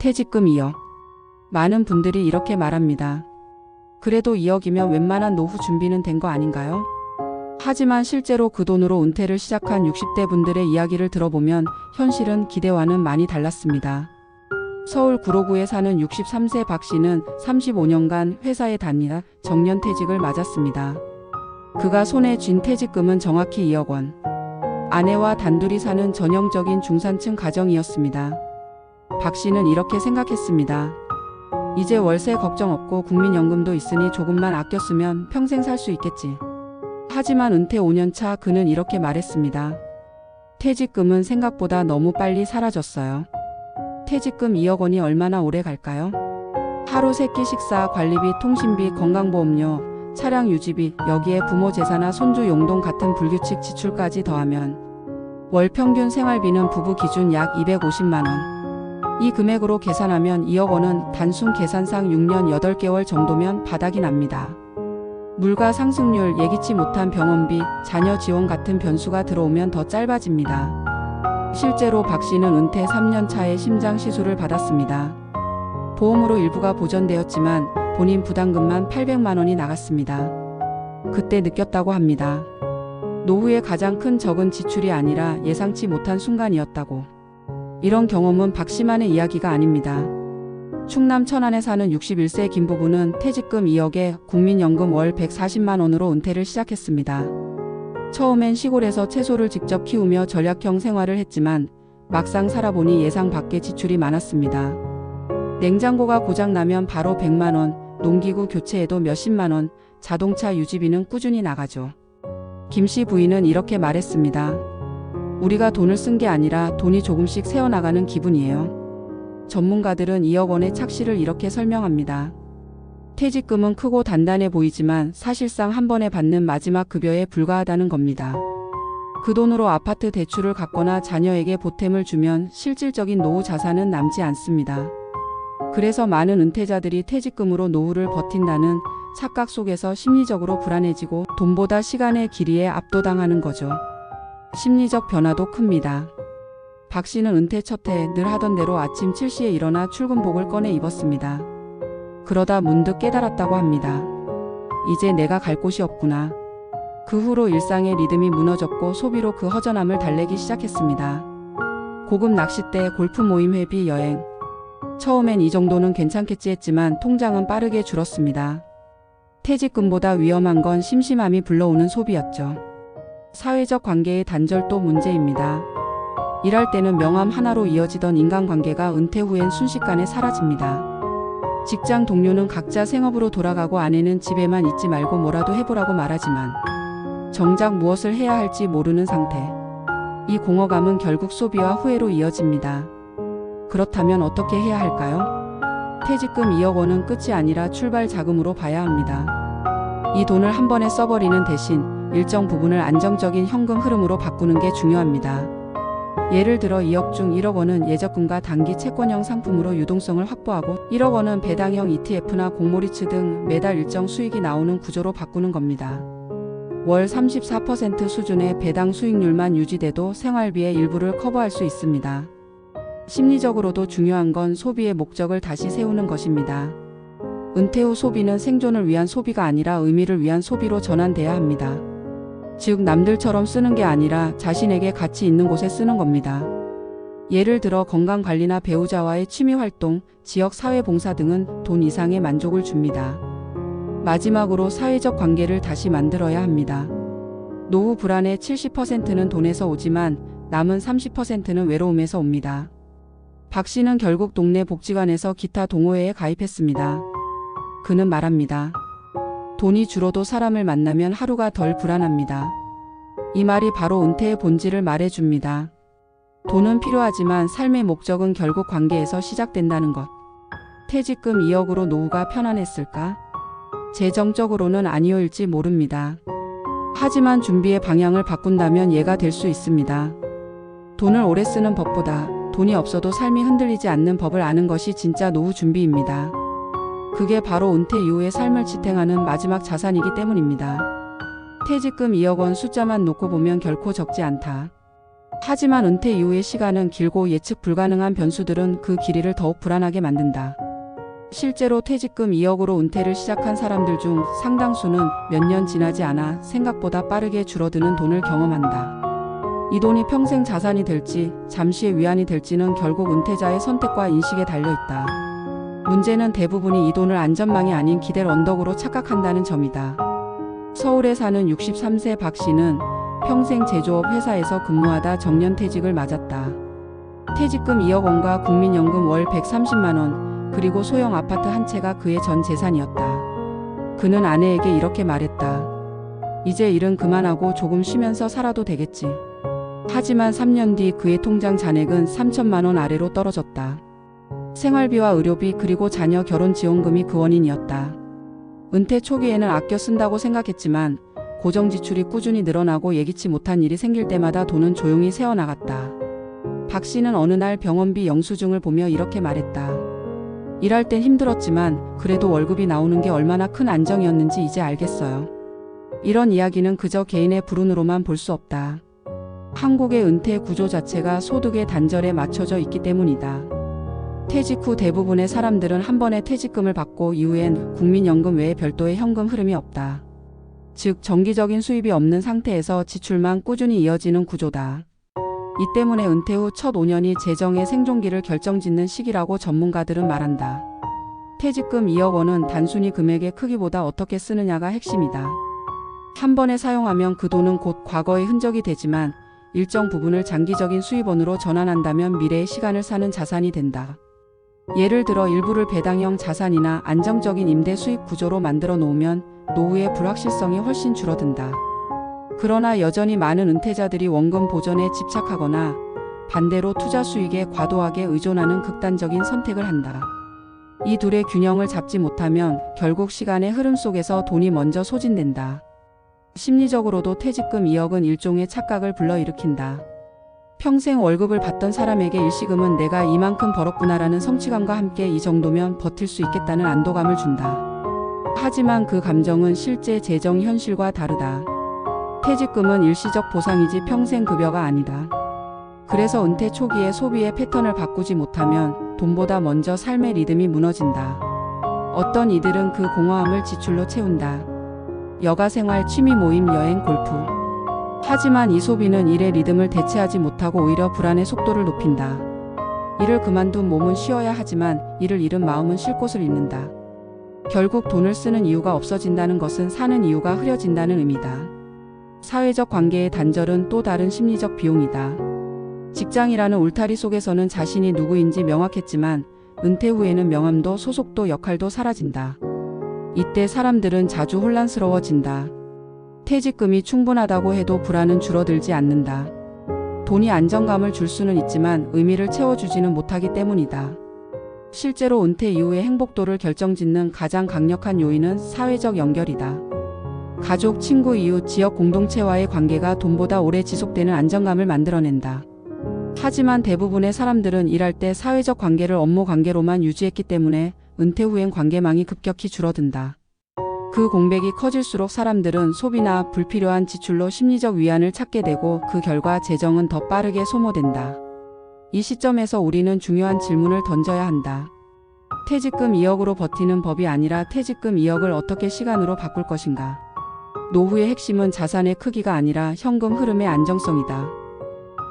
퇴직금 2억. 많은 분들이 이렇게 말합니다. 그래도 2억이면 웬만한 노후 준비는 된 거 아닌가요? 하지만 실제로 그 돈으로 은퇴를 시작한 60대 분들의 이야기를 들어보면 현실은 기대와는 많이 달랐습니다. 서울 구로구에 사는 63세 박 씨는 35년간 회사에 다니다 정년 퇴직을 맞았습니다. 그가 손에 쥔 퇴직금은 정확히 2억 원. 아내와 단둘이 사는 전형적인 중산층 가정이었습니다. 박 씨는 이렇게 생각했습니다. 이제 월세 걱정 없고 국민연금도 있으니 조금만 아껴 쓰면 평생 살 수 있겠지. 하지만 은퇴 5년 차 그는 이렇게 말했습니다. 퇴직금은 생각보다 너무 빨리 사라졌어요. 퇴직금 2억 원이 얼마나 오래 갈까요? 하루 세끼 식사, 관리비, 통신비, 건강보험료, 차량 유지비, 여기에 부모 제사나 손주 용돈 같은 불규칙 지출까지 더하면 월 평균 생활비는 부부 기준 약 250만 원. 이 금액으로 계산하면 2억 원은 단순 계산상 6년 8개월 정도면 바닥이 납니다. 물가 상승률, 예기치 못한 병원비, 자녀 지원 같은 변수가 들어오면 더 짧아집니다. 실제로 박 씨는 은퇴 3년 차에 심장 시술을 받았습니다. 보험으로 일부가 보전되었지만 본인 부담금만 800만 원이 나갔습니다. 그때 느꼈다고 합니다. 노후의 가장 큰 적은 지출이 아니라 예상치 못한 순간이었다고. 이런 경험은 박 씨만의 이야기가 아닙니다. 충남 천안에 사는 61세 김 부부는 퇴직금 2억에 국민연금 월 140만 원으로 은퇴를 시작했습니다. 처음엔 시골에서 채소를 직접 키우며 절약형 생활을 했지만 막상 살아보니 예상 밖의 지출이 많았습니다. 냉장고가 고장나면 바로 100만 원, 농기구 교체에도 몇십만 원, 자동차 유지비는 꾸준히 나가죠. 김 씨 부인은 이렇게 말했습니다. 우리가 돈을 쓴 게 아니라 돈이 조금씩 새어나가는 기분이에요. 전문가들은 2억 원의 착시를 이렇게 설명합니다. 퇴직금은 크고 단단해 보이지만 사실상 한 번에 받는 마지막 급여에 불과하다는 겁니다. 그 돈으로 아파트 대출을 갚거나 자녀에게 보탬을 주면 실질적인 노후 자산은 남지 않습니다. 그래서 많은 은퇴자들이 퇴직금으로 노후를 버틴다는 착각 속에서 심리적으로 불안해지고 돈보다 시간의 길이에 압도당하는 거죠. 심리적 변화도 큽니다. 박 씨는 은퇴 첫 해 늘 하던 대로 아침 7시에 일어나 출근복을 꺼내 입었습니다. 그러다 문득 깨달았다고 합니다. 이제 내가 갈 곳이 없구나. 그 후로 일상의 리듬이 무너졌고 소비로 그 허전함을 달래기 시작했습니다. 고급 낚싯대, 골프 모임 회비, 여행. 처음엔 이 정도는 괜찮겠지 했지만 통장은 빠르게 줄었습니다. 퇴직금보다 위험한 건 심심함이 불러오는 소비였죠. 사회적 관계의 단절도 문제입니다. 일할 때는 명함 하나로 이어지던 인간관계가 은퇴 후엔 순식간에 사라집니다. 직장 동료는 각자 생업으로 돌아가고 아내는 집에만 있지 말고 뭐라도 해보라고 말하지만 정작 무엇을 해야 할지 모르는 상태. 이 공허감은 결국 소비와 후회로 이어집니다. 그렇다면 어떻게 해야 할까요? 퇴직금 2억 원은 끝이 아니라 출발 자금으로 봐야 합니다. 이 돈을 한 번에 써버리는 대신 일정 부분을 안정적인 현금 흐름으로 바꾸는 게 중요합니다. 예를 들어 2억 중 1억 원은 예적금과 단기 채권형 상품으로 유동성을 확보하고 1억 원은 배당형 ETF나 공모리츠 등 매달 일정 수익이 나오는 구조로 바꾸는 겁니다. 월 34% 수준의 배당 수익률만 유지돼도 생활비의 일부를 커버할 수 있습니다. 심리적으로도 중요한 건 소비의 목적을 다시 세우는 것입니다. 은퇴 후 소비는 생존을 위한 소비가 아니라 의미를 위한 소비로 전환돼야 합니다. 즉 남들처럼 쓰는 게 아니라 자신에게 가치 있는 곳에 쓰는 겁니다. 예를 들어 건강 관리나 배우자와의 취미 활동, 지역 사회 봉사 등은 돈 이상의 만족을 줍니다. 마지막으로 사회적 관계를 다시 만들어야 합니다. 노후 불안의 70%는 돈에서 오지만 남은 30%는 외로움에서 옵니다. 박 씨는 결국 동네 복지관에서 기타 동호회에 가입했습니다. 그는 말합니다. 돈이 줄어도 사람을 만나면 하루가 덜 불안합니다. 이 말이 바로 은퇴의 본질을 말해줍니다. 돈은 필요하지만 삶의 목적은 결국 관계에서 시작된다는 것. 퇴직금 2억으로 노후가 편안했을까? 재정적으로는 아니오일지 모릅니다. 하지만 준비의 방향을 바꾼다면 얘가 될 수 있습니다. 돈을 오래 쓰는 법보다 돈이 없어도 삶이 흔들리지 않는 법을 아는 것이 진짜 노후 준비입니다. 그게 바로 은퇴 이후의 삶을 지탱하는 마지막 자산이기 때문입니다. 퇴직금 2억 원 숫자만 놓고 보면 결코 적지 않다. 하지만 은퇴 이후의 시간은 길고 예측 불가능한 변수들은 그 길이를 더욱 불안하게 만든다. 실제로 퇴직금 2억으로 은퇴를 시작한 사람들 중 상당수는 몇 년 지나지 않아 생각보다 빠르게 줄어드는 돈을 경험한다. 이 돈이 평생 자산이 될지 잠시의 위안이 될지는 결국 은퇴자의 선택과 인식에 달려 있다. 문제는 대부분이 이 돈을 안전망이 아닌 기댈 언덕으로 착각한다는 점이다. 서울에 사는 63세 박 씨는 평생 제조업 회사에서 근무하다 정년퇴직을 맞았다. 퇴직금 2억 원과 국민연금 월 130만 원, 그리고 소형 아파트 한 채가 그의 전 재산이었다. 그는 아내에게 이렇게 말했다. 이제 일은 그만하고 조금 쉬면서 살아도 되겠지. 하지만 3년 뒤 그의 통장 잔액은 3천만 원 아래로 떨어졌다. 생활비와 의료비 그리고 자녀 결혼 지원금이 그 원인이었다. 은퇴 초기에는 아껴 쓴다고 생각했지만 고정 지출이 꾸준히 늘어나고 예기치 못한 일이 생길 때마다 돈은 조용히 새어나갔다. 박 씨는 어느 날 병원비 영수증을 보며 이렇게 말했다. 일할 땐 힘들었지만 그래도 월급이 나오는 게 얼마나 큰 안정이었는지 이제 알겠어요. 이런 이야기는 그저 개인의 불운으로만 볼 수 없다. 한국의 은퇴 구조 자체가 소득의 단절에 맞춰져 있기 때문이다. 퇴직 후 대부분의 사람들은 한 번에 퇴직금을 받고 이후엔 국민연금 외에 별도의 현금 흐름이 없다. 즉, 정기적인 수입이 없는 상태에서 지출만 꾸준히 이어지는 구조다. 이 때문에 은퇴 후 첫 5년이 재정의 생존기를 결정짓는 시기라고 전문가들은 말한다. 퇴직금 2억 원은 단순히 금액의 크기보다 어떻게 쓰느냐가 핵심이다. 한 번에 사용하면 그 돈은 곧 과거의 흔적이 되지만 일정 부분을 장기적인 수입원으로 전환한다면 미래의 시간을 사는 자산이 된다. 예를 들어 일부를 배당형 자산이나 안정적인 임대 수입 구조로 만들어 놓으면 노후의 불확실성이 훨씬 줄어든다. 그러나 여전히 많은 은퇴자들이 원금 보전에 집착하거나 반대로 투자 수익에 과도하게 의존하는 극단적인 선택을 한다. 이 둘의 균형을 잡지 못하면 결국 시간의 흐름 속에서 돈이 먼저 소진된다. 심리적으로도 퇴직금 2억은 일종의 착각을 불러일으킨다. 평생 월급을 받던 사람에게 일시금은 내가 이만큼 벌었구나라는 성취감과 함께 이 정도면 버틸 수 있겠다는 안도감을 준다. 하지만 그 감정은 실제 재정 현실과 다르다. 퇴직금은 일시적 보상이지 평생 급여가 아니다. 그래서 은퇴 초기에 소비의 패턴을 바꾸지 못하면 돈보다 먼저 삶의 리듬이 무너진다. 어떤 이들은 그 공허함을 지출로 채운다. 여가 생활, 취미 모임, 여행, 골프. 하지만 이 소비는 일의 리듬을 대체하지 못하고 오히려 불안의 속도를 높인다. 일을 그만둔 몸은 쉬어야 하지만 일을 잃은 마음은 쉴 곳을 잃는다. 결국 돈을 쓰는 이유가 없어진다는 것은 사는 이유가 흐려진다는 의미다. 사회적 관계의 단절은 또 다른 심리적 비용이다. 직장이라는 울타리 속에서는 자신이 누구인지 명확했지만 은퇴 후에는 명함도 소속도 역할도 사라진다. 이때 사람들은 자주 혼란스러워진다. 퇴직금이 충분하다고 해도 불안은 줄어들지 않는다. 돈이 안정감을 줄 수는 있지만 의미를 채워주지는 못하기 때문이다. 실제로 은퇴 이후의 행복도를 결정짓는 가장 강력한 요인은 사회적 연결이다. 가족, 친구, 이웃, 지역 공동체와의 관계가 돈보다 오래 지속되는 안정감을 만들어낸다. 하지만 대부분의 사람들은 일할 때 사회적 관계를 업무 관계로만 유지했기 때문에 은퇴 후엔 관계망이 급격히 줄어든다. 그 공백이 커질수록 사람들은 소비나 불필요한 지출로 심리적 위안을 찾게 되고 그 결과 재정은 더 빠르게 소모된다. 이 시점에서 우리는 중요한 질문을 던져야 한다. 퇴직금 2억으로 버티는 법이 아니라 퇴직금 2억을 어떻게 시간으로 바꿀 것인가. 노후의 핵심은 자산의 크기가 아니라 현금 흐름의 안정성이다.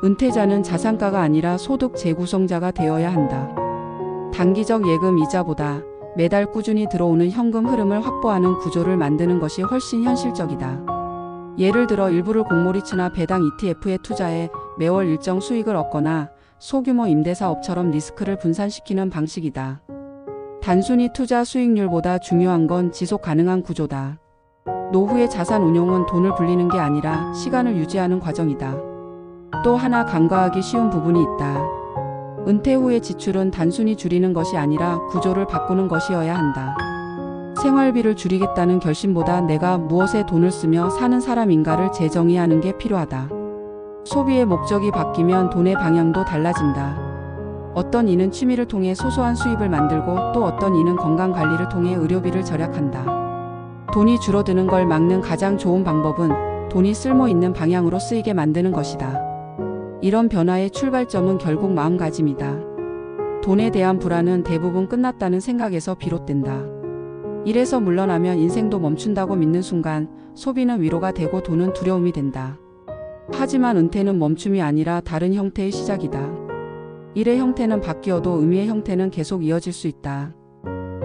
은퇴자는 자산가가 아니라 소득 재구성자가 되어야 한다. 단기적 예금 이자보다 매달 꾸준히 들어오는 현금 흐름을 확보하는 구조를 만드는 것이 훨씬 현실적이다. 예를 들어 일부를 공모리츠나 배당 ETF에 투자해 매월 일정 수익을 얻거나 소규모 임대사업처럼 리스크를 분산시키는 방식이다. 단순히 투자 수익률보다 중요한 건 지속 가능한 구조다. 노후의 자산 운용은 돈을 불리는 게 아니라 시간을 유지하는 과정이다. 또 하나 간과하기 쉬운 부분이 있다. 은퇴 후의 지출은 단순히 줄이는 것이 아니라 구조를 바꾸는 것이어야 한다. 생활비를 줄이겠다는 결심보다 내가 무엇에 돈을 쓰며 사는 사람인가를 재정의하는 게 필요하다. 소비의 목적이 바뀌면 돈의 방향도 달라진다. 어떤 이는 취미를 통해 소소한 수입을 만들고 또 어떤 이는 건강 관리를 통해 의료비를 절약한다. 돈이 줄어드는 걸 막는 가장 좋은 방법은 돈이 쓸모 있는 방향으로 쓰이게 만드는 것이다. 이런 변화의 출발점은 결국 마음가짐이다. 돈에 대한 불안은 대부분 끝났다는 생각에서 비롯된다. 일에서 물러나면 인생도 멈춘다고 믿는 순간 소비는 위로가 되고 돈은 두려움이 된다. 하지만 은퇴는 멈춤이 아니라 다른 형태의 시작이다. 일의 형태는 바뀌어도 의미의 형태는 계속 이어질 수 있다.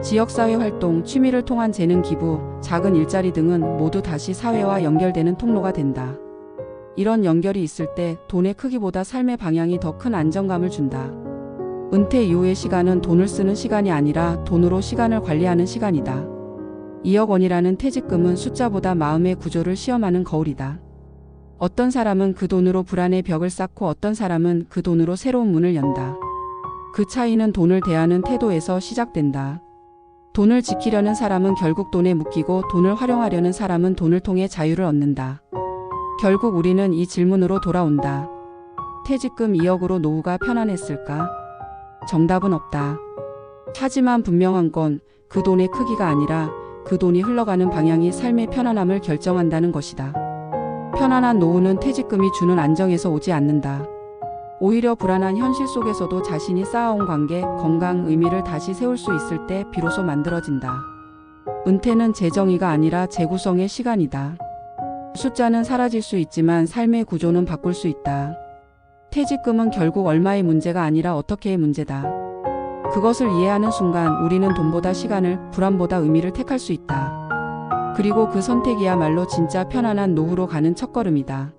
지역사회 활동, 취미를 통한 재능 기부, 작은 일자리 등은 모두 다시 사회와 연결되는 통로가 된다. 이런 연결이 있을 때 돈의 크기보다 삶의 방향이 더 큰 안정감을 준다. 은퇴 이후의 시간은 돈을 쓰는 시간이 아니라 돈으로 시간을 관리하는 시간이다. 2억 원이라는 퇴직금은 숫자보다 마음의 구조를 시험하는 거울이다. 어떤 사람은 그 돈으로 불안의 벽을 쌓고 어떤 사람은 그 돈으로 새로운 문을 연다. 그 차이는 돈을 대하는 태도에서 시작된다. 돈을 지키려는 사람은 결국 돈에 묶이고 돈을 활용하려는 사람은 돈을 통해 자유를 얻는다. 결국 우리는 이 질문으로 돌아온다. 퇴직금 2억으로 노후가 편안했을까? 정답은 없다. 하지만 분명한 건 그 돈의 크기가 아니라 그 돈이 흘러가는 방향이 삶의 편안함을 결정한다는 것이다. 편안한 노후는 퇴직금이 주는 안정에서 오지 않는다. 오히려 불안한 현실 속에서도 자신이 쌓아온 관계, 건강, 의미를 다시 세울 수 있을 때 비로소 만들어진다. 은퇴는 재정의가 아니라 재구성의 시간이다. 숫자는 사라질 수 있지만 삶의 구조는 바꿀 수 있다. 퇴직금은 결국 얼마의 문제가 아니라 어떻게의 문제다. 그것을 이해하는 순간 우리는 돈보다 시간을, 불안보다 의미를 택할 수 있다. 그리고 그 선택이야말로 진짜 편안한 노후로 가는 첫걸음이다.